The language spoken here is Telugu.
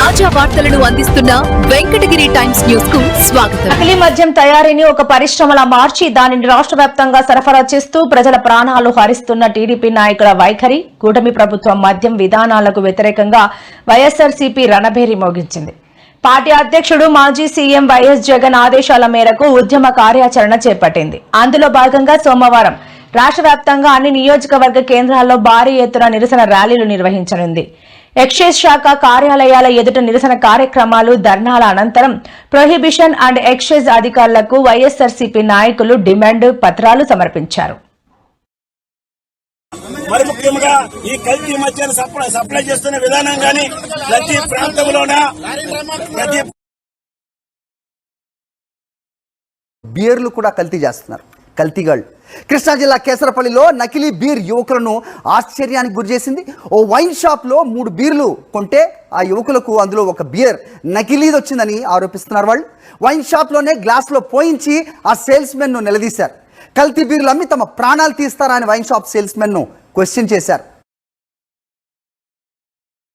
తాజా వార్తలను అందిస్తున్న వెంకటగిరి టైమ్స్ న్యూస్కు స్వాగతం. నకిలీ మద్యం తయారీని ఒక పరిశ్రమలా మార్చి దానిని రాష్ట్ర వ్యాప్తంగా సరఫరా చేస్తూ ప్రజల ప్రాణాలు హరిస్తున్న టీడీపీ నాయకుల వైఖరి కూటమి ప్రభుత్వం మద్యం విధానాలకు వ్యతిరేకంగా వైఎస్ఆర్సీపీ రణభేరి మోగించింది. పార్టీ అధ్యక్షుడు మాజీ సీఎం వైఎస్ జగన్ ఆదేశాల మేరకు ఉద్యమ కార్యాచరణ చేపట్టింది. అందులో భాగంగా సోమవారం రాష్ట్ర వ్యాప్తంగా అన్ని నియోజకవర్గ కేంద్రాల్లో భారీ ఎత్తున నిరసన ర్యాలీలు నిర్వహించనుంది. ఎక్సైజ్ శాఖ కార్యాలయాల ఎదుట నిరసన కార్యక్రమాలు ధర్నాల అనంతరం ప్రొహిబిషన్ అండ్ ఎక్సైజ్ అధికారులకు వైఎస్ఆర్సీపీ నాయకులు డిమాండ్ పత్రాలు సమర్పించారు. మరి ముఖ్యంగా ఈ కల్తీ మద్యాన్ని సప్లై సప్లై చేస్తున్న విధానం గాని ప్రతి ప్రాంతంలోన? ప్రతి బీర్లు కూడా కల్తీ చేస్తున్నారు. కల్తీగాళ్ళు కృష్ణా జిల్లా కేసరపల్లిలో నకిలీ బీర్ యువకులను ఆశ్చర్యానికి గురిచేసింది ఓ వైన్ షాప్లో మూడు బీర్లు కొంటే ఆ యువకులకు అందులో ఒక బీర్ నకిలీది వచ్చిందని ఆరోపిస్తున్నారు వాళ్ళు. వైన్ షాప్లోనే గ్లాస్లో పోయించి ఆ సేల్స్ మెన్ను నిలదీశారు. కల్తీ బీర్లు అమ్మి తమ ప్రాణాలు తీస్తారా అని వైన్ షాప్ సేల్స్ మెన్ను క్వశ్చన్ చేశారు.